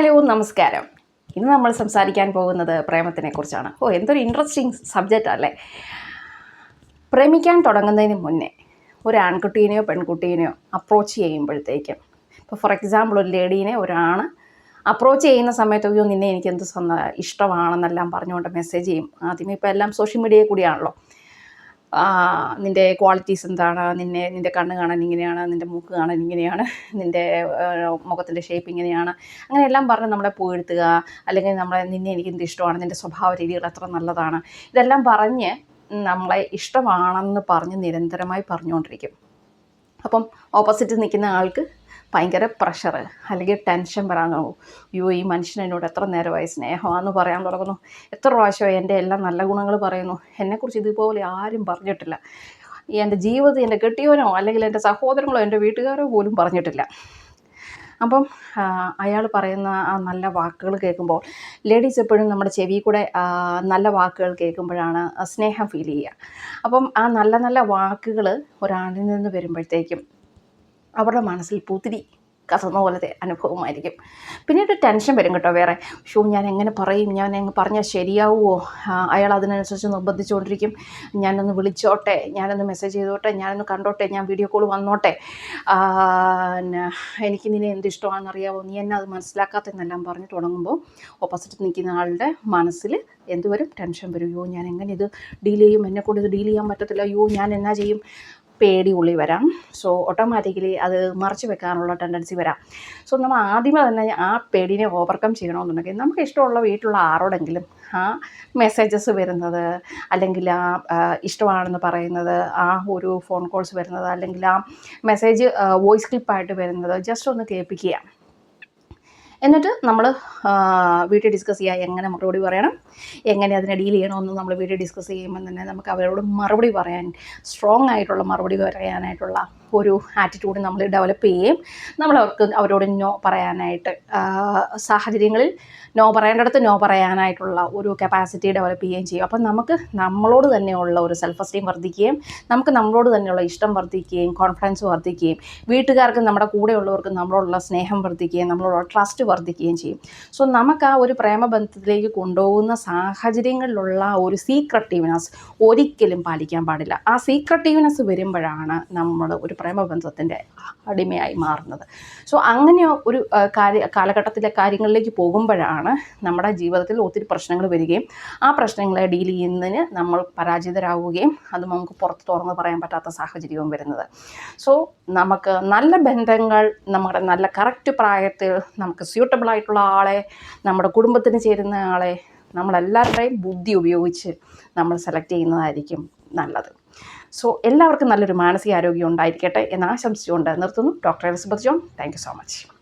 Hello നമസ്കാരം. ഇന്ന് നമ്മൾ സംസാരിക്കാൻ പോകുന്നത് പ്രേമത്തിനെ കുറിച്ചാണ്. ഓ എന്തൊരു ഇൻട്രസ്റ്റിംഗ് സബ്ജക്റ്റ് അല്ലേ? പ്രേമിക്കാൻ തുടങ്ങുന്നതിന് മുന്നേ ഒരു ആൺകുട്ടീനെയോ പെൺകുട്ടീനെയോ അപ്രോച്ച് ചെയ്യുമ്പോഴത്തേക്കും ഇപ്പോൾ ഫോർ എക്സാമ്പിൾ ഒരു ലേഡീനെ ഒരാണ് അപ്രോച്ച് ചെയ്യുന്ന സമയത്ത് അയ്യോ നിന്നെ എനിക്ക് എന്ത് സ്വന്തം ഇഷ്ടമാണെന്നെല്ലാം പറഞ്ഞുകൊണ്ട് മെസ്സേജ് ചെയ്യും. ആദ്യമേ ഇപ്പോൾ എല്ലാം സോഷ്യൽ മീഡിയയിൽ കൂടിയാണല്ലോ. നിന്റെ ക്വാളിറ്റീസ് എന്താണ്? നിന്നെ നിന്റെ കണ്ണ് കാണാൻ ഇങ്ങനെയാണ് നിന്റെ മൂക്ക് കാണാൻ ഇങ്ങനെയാണ് നിന്റെ മുഖത്തിന്റെ ഷേപ്പ് ഇങ്ങനെയാണ്. അങ്ങനെ എല്ലാം പറഞ്ഞ് നമ്മളെ പുകഴ്ത്തുക അല്ലെങ്കിൽ നമ്മളെ നിന്നെ എനിക്ക് എന്ത് ഇഷ്ടമാണ് നിന്റെ സ്വഭാവ രീതികൾ അത്ര നല്ലതാണ്. ഇതെല്ലാം പറഞ്ഞ് നമ്മളെ ഇഷ്ടമാണെന്ന് പറഞ്ഞ് നിരന്തരമായി പറഞ്ഞുകൊണ്ടിരിക്കും. അപ്പം ഓപ്പോസിറ്റ് നിൽക്കുന്ന ആൾക്ക് ഭയങ്കര പ്രഷർ അല്ലെങ്കിൽ ടെൻഷൻ വരാൻ തുടങ്ങും അയ്യോ ഈ മനുഷ്യൻ എന്നോട് എത്ര നേരമായി സ്നേഹമാണെന്ന് പറയാൻ തുടങ്ങുന്നു. എത്ര പ്രാവശ്യമായി എന്റെ എല്ലാ നല്ല ഗുണങ്ങൾ പറയുന്നു. എന്നെക്കുറിച്ച് ഇതുപോലെ ആരും പറഞ്ഞിട്ടില്ല. എന്റെ ജീവിതത്തിൽ എന്റെ കെട്ടിയവനോ അല്ലെങ്കിൽ എന്റെ സഹോദരങ്ങളോ എന്റെ വീട്ടുകാരോ പോലും പറഞ്ഞിട്ടില്ല. അപ്പം അയാൾ പറയുന്ന ആ നല്ല വാക്കുകൾ കേൾക്കുമ്പോൾ ലേഡീസ് എപ്പോഴും നമ്മുടെ ചെവി കൂടെ നല്ല വാക്കുകൾ കേൾക്കുമ്പോഴാണ് സ്നേഹം ഫീൽ ചെയ്യുക. അപ്പം ആ നല്ല നല്ല വാക്കുകൾ ഒരാളിൽ നിന്ന് വരുമ്പോഴത്തേക്കും അവരുടെ മനസ്സിൽ പുതിരി കത്തുന്ന പോലത്തെ അനുഭവമായിരിക്കും. പിന്നീട് ടെൻഷൻ വരും കേട്ടോ വേറെ. ഷോ ഞാൻ എങ്ങനെ പറയും? ഞാൻ പറഞ്ഞാൽ ശരിയാവുമോ അയാൾ അതിനനുസരിച്ച് നിർബന്ധിച്ചുകൊണ്ടിരിക്കും. ഞാനൊന്ന് വിളിച്ചോട്ടെ? ഞാനൊന്ന് മെസ്സേജ് ചെയ്തോട്ടെ? ഞാനൊന്ന് കണ്ടോട്ടെ? ഞാൻ വീഡിയോ കോൾ വന്നോട്ടെ? എനിക്ക് നിന്നെ എന്ത് ഇഷ്ടമാണെന്നറിയാവോ? നീ എന്നെ അത് മനസ്സിലാക്കാത്തെന്നെല്ലാം പറഞ്ഞ് തുടങ്ങുമ്പോൾ ഓപ്പോസിറ്റ് നിൽക്കുന്ന ആളുടെ മനസ്സിൽ എന്തുവരും ടെൻഷൻ വരും. അയ്യോ ഞാൻ എങ്ങനെ ഇത് ഡീൽ ചെയ്യും? എന്നെക്കൊണ്ട് ഇത് ഡീൽ ചെയ്യാൻ പറ്റത്തില്ല. അയ്യോ ഞാൻ എന്നാ ചെയ്യും? പേടി ഉള്ളി വരാം. സോ ഓട്ടോമാറ്റിക്കലി അത് മറച്ചു വെക്കാനുള്ള ടെൻഡൻസി വരാം. സോ നമ്മൾ ആദ്യമേ തന്നെ ആ പേടിനെ ഓവർകം ചെയ്യണമെന്നുണ്ടെങ്കിൽ നമുക്ക് ഇഷ്ടമുള്ള വീട്ടിലുള്ള ആരോടെങ്കിലും ആ മെസ്സേജസ് വരുന്നത് അല്ലെങ്കിൽ ആ ഇഷ്ടമാണെന്ന് പറയുന്നത് ആ ഒരു ഫോൺ കോൾസ് വരുന്നത് അല്ലെങ്കിൽ ആ മെസ്സേജ് വോയിസ് ക്ലിപ്പായിട്ട് വരുന്നത് ജസ്റ്റ് ഒന്ന് കേൾപ്പിക്കുക. എന്നിട്ട് നമ്മൾ വീട്ടിൽ ഡിസ്കസ് ചെയ്യുക എങ്ങനെ മറുപടി പറയണം എങ്ങനെ അതിനെ ഡീൽ ചെയ്യണമെന്ന് നമ്മൾ വീട്ടിൽ ഡിസ്കസ് ചെയ്യുമ്പോൾ തന്നെ നമുക്ക് അവരോട് മറുപടി പറയാൻ സ്ട്രോങ് ആയിട്ടുള്ള മറുപടി പറയാനായിട്ടുള്ള ഒരു ആറ്റിറ്റ്യൂഡ് നമ്മൾ ഡെവലപ്പ് ചെയ്യുകയും നമ്മൾ അവർക്ക് അവരോട് നോ പറയാനായിട്ട് സാഹചര്യങ്ങളിൽ നോ പറയേണ്ടടുത്ത് നോ പറയാനായിട്ടുള്ള ഒരു കപ്പാസിറ്റി ഡെവലപ്പ് ചെയ്യുകയും ചെയ്യും. അപ്പം നമുക്ക് നമ്മളോട് തന്നെയുള്ള ഒരു സെൽഫ് എസ്റ്റീം വർദ്ധിക്കുകയും നമുക്ക് നമ്മളോട് തന്നെയുള്ള ഇഷ്ടം വർദ്ധിക്കുകയും കോൺഫിഡൻസ് വർദ്ധിക്കുകയും വീട്ടുകാർക്ക് നമ്മുടെ കൂടെയുള്ളവർക്ക് നമ്മളോടുള്ള സ്നേഹം വർദ്ധിക്കുകയും നമ്മളോടുള്ള ട്രസ്റ്റ് വർദ്ധിക്കുകയും ചെയ്യും. സോ നമുക്ക് ആ ഒരു പ്രേമബന്ധത്തിലേക്ക് കൊണ്ടുപോകുന്ന സാഹചര്യങ്ങളിലുള്ള ഒരു സീക്രട്ടീവ്നെസ് ഒരിക്കലും പാലിക്കാൻ പാടില്ല. ആ സീക്രട്ടീവ്നെസ് വരുമ്പോഴാണ് നമ്മൾ ഒരു പ്രേമബന്ധത്തിന്റെ അടിമയായി മാറുന്നത്. സോ അങ്ങനെ ഒരു കാര്യ കാലഘട്ടത്തിലെ കാര്യങ്ങളിലേക്ക് പോകുമ്പോഴാണ് നമ്മുടെ ജീവിതത്തിൽ ഒത്തിരി പ്രശ്നങ്ങൾ വരികയും ആ പ്രശ്നങ്ങളെ ഡീൽ ചെയ്യുന്നതിന് നമ്മൾ പരാജിതരാകുകയും അത് നമുക്ക് പുറത്ത് തുറന്ന് പറയാൻ പറ്റാത്ത സാഹചര്യവും വരുന്നത്. സോ നമുക്ക് നല്ല ബന്ധങ്ങൾ നമ്മുടെ നല്ല കറക്റ്റ് പ്രായത്തിൽ നമുക്ക് സ്യൂട്ടബിൾ ആയിട്ടുള്ള ആളെ നമ്മുടെ കുടുംബത്തിന് ചേരുന്ന ആളെ നമ്മളെല്ലാവരുടെയും ബുദ്ധി ഉപയോഗിച്ച് നമ്മൾ സെലക്ട് ചെയ്യുന്നതായിരിക്കും നല്ലത്. സോ എല്ലാവർക്കും നല്ലൊരു മാനസികാരോഗ്യം ഉണ്ടായിരിക്കട്ടെ എന്ന് ആശംസിച്ചുകൊണ്ട് നിർത്തുന്നു. Doctor Elizabeth John thank so much